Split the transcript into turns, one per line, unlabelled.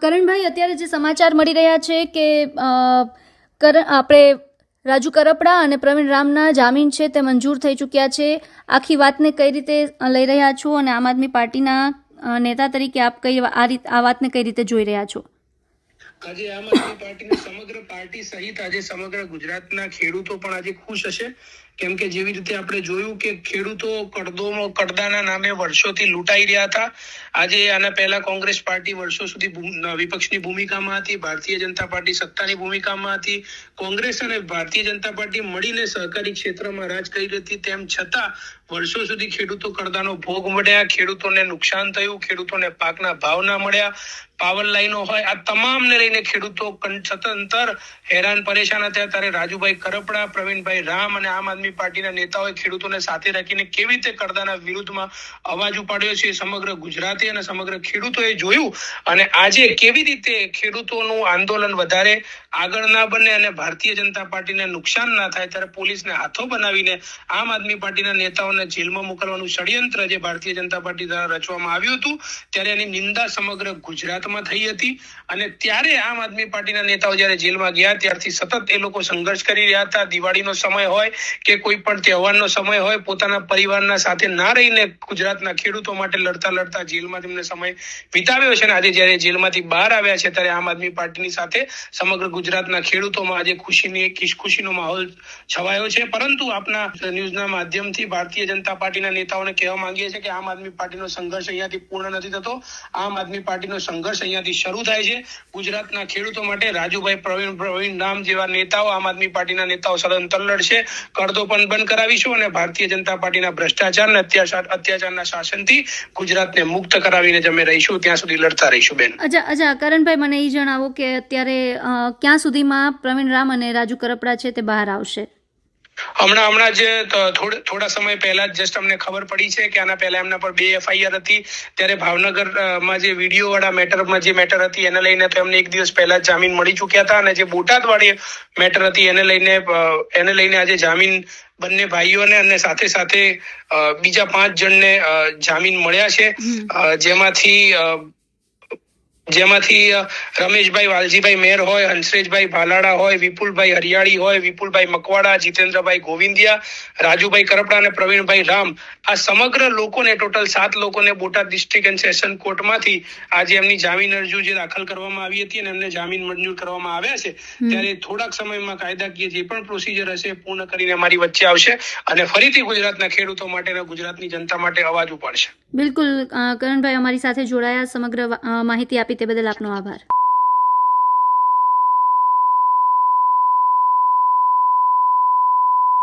કરણભાઈ અત્યારે જે સમાચાર મળી રહ્યા છે કે કર, આપણે રાજુ કરપડા અને પ્રવીણ રામના જામીન છે તે મંજૂર થઈ ચૂક્યા છે. આખી વાતને કઈ રીતે લઈ રહ્યા છો? અને આમ આદમી પાર્ટીના નેતા તરીકે આપ કઈ આ રીત, આ વાતને કઈ રીતે જોઈ રહ્યા છો?
આજે આમ આદમી પાર્ટીની સમગ્ર પાર્ટી સહિત આજે સમગ્ર ગુજરાતના ખેડૂતો પણ આજે ખુશ હશે. કેમ કે જેવી રીતે આપણે જોયું કે ખેડૂતો કડદોમાં કડદાના નામે વર્ષોથી લૂંટાઈ રહ્યા હતા. આજે આના પહેલા કોંગ્રેસ પાર્ટી વર્ષો સુધી વિપક્ષની ભૂમિકામાં હતી, ભારતીય જનતા પાર્ટી સત્તાની ભૂમિકામાં હતી. કોંગ્રેસ અને ભારતીય જનતા પાર્ટી મળીને સહકારી ક્ષેત્રમાં રાજ કરી હતી. તેમ છતાં વર્ષો સુધી ખેડૂતો કડદાનો ભોગ મળ્યા, ખેડૂતોને નુકસાન થયું, ખેડૂતોને પાકના ભાવ ના મળ્યા. પાવર લાઈનો હોય, આ તમામને લઈને ખેડૂતો સતંતર હેરાન પરેશાન હતા. ત્યારે રાજુભાઈ કરપડા, પ્રવીણભાઈ રામ અને આમ આદમી પાર્ટીના નેતાઓએ ખેડૂતોને સાથે રાખીને કેવી રીતે કરદાના વિરુદ્ધમાં અવાજ ઉપાડ્યો છે સમગ્ર ગુજરાતી અને સમગ્ર ખેડૂતોએ જોયું. અને આજે કેવી રીતે ખેડૂતોનું આંદોલન વધારે આગળ ના બને અને ભારતીય જનતા પાર્ટીને નુકસાન ના થાય, ત્યારે પોલીસને હાથો બનાવીને આમ આદમી પાર્ટીના નેતાઓને જેલમાં મોકલવાનું ષડયંત્ર જે ભારતીય જનતા પાર્ટી દ્વારા રચવામાં આવ્યું હતું. ત્યારે એની નિંદા સમગ્ર ગુજરાતમાં થઈ હતી અને ત્યારે આમ આદમી પાર્ટીના નેતાઓ જ્યારે જેલમાં ગયા, ત્યારથી સતત એ લોકો સંઘર્ષ કરી રહ્યા હતા. દિવાળીનો સમય હોય કે કોઈ પણ તહેવારનો સમય હોય, પોતાના પરિવારના સાથે ના રહીને ગુજરાતના ખેડૂતો માટે લડતા લડતા જેલમાં તેમને સમય વિતાવ્યો છે અને આજે જ્યારે જેલમાંથી બહાર આવ્યા છે, ત્યારે આમ આદમી પાર્ટીની સાથે સમગ્ર ગુજરાતના ખેડૂતોમાં આજે ખુશીની ખુશ- ખુશીનો માહોલ છવાયો છે. પરંતુ આપના ન્યૂઝના માધ્યમથી ભારતીય જનતા પાર્ટીના નેતાઓને કહેવા માંગીએ છીએ કે આમ આદમી પાર્ટીનો સંઘર્ષ અહીંયાથી પૂર્ણ નથી થતો. આમ આદમી પાર્ટીનો સંઘર્ષ અહીંયાથી શરૂ થાય છે. ગુજરાતના ખેડૂતો માટે રાજુભાઈ પ્રવીણ પ્રવીણ રામ જેવા નેતાઓ આમ આદમી પાર્ટીના નેતાઓ સદંતર લડશે કરદો પણ બંધ કરાવીશું અને ભારતીય જનતા પાર્ટીના ભ્રષ્ટાચાર અને અત્યાચાર અત્યાચારના શાસનથી ગુજરાતને મુક્ત કરાવીને જ અમે રહીશું. ત્યાં સુધી લડતા રહીશું બેન.
અચ્છા અચ્છા કરણભાઈ મને એ જણાવો કે અત્યારે ક્યાં સુધીમાં પ્રવીણ રામ અને રાજુ કરપડા છે તે બહાર આવશે?
હમણાં હમણાં જ થોડા સમય પહેલા જસ્ટ અમને ખબર પડી છે કે આના પહેલા એમના પર બે એફઆઈઆર હતી. ત્યારે ભાવનગરમાં જે વીડિયો વાળા મેટરમાં જે મેટર હતી એને લઈને તો એમને એક દિવસ પહેલા જામીન મળી ચૂક્યા હતા અને જે બોટાદ વાળી મેટર હતી એને લઈને એને લઈને આજે જામીન બંને ભાઈઓને અને સાથે સાથે બીજા પાંચ જણને જામીન મળ્યા છે. જેમાંથી જેમાંથી રમેશભાઈ વાલજીભાઈ મેર હોય હંસરેજભાઈ ભાલાડા હોય વિપુલભાઈ હરિયાળી હોય વિપુલભાઈ મકવાડા જીતેન્દ્રભાઈ ગોવિંદિયા રાજુભાઈ કરપડા અને પ્રવીણભાઈ રામ. આ સમગ્ર લોકોને ટોટલ સાત લોકોને બોટાદ ડિસ્ટ્રિક્ટ એન્ડ સેશન કોર્ટમાંથી આજે એમની જામીન અરજી જે દાખલ કરવામાં આવી હતી અને એમને જામીન મંજૂર કરવામાં આવ્યા છે ત્યારે થોડાક સમયમાં કાયદાકીય જે પણ પ્રોસિજર હશે પૂર્ણ કરીને અમારી વચ્ચે આવશે અને ફરીથી ગુજરાતના ખેડૂતો માટે અને ગુજરાતની જનતા માટે અવાજ ઉપાડશે.
બિલકુલ કરણભાઈ અમારી સાથે જોડાયા સમગ્ર માહિતી આપી તે બદલ આપનો આભાર.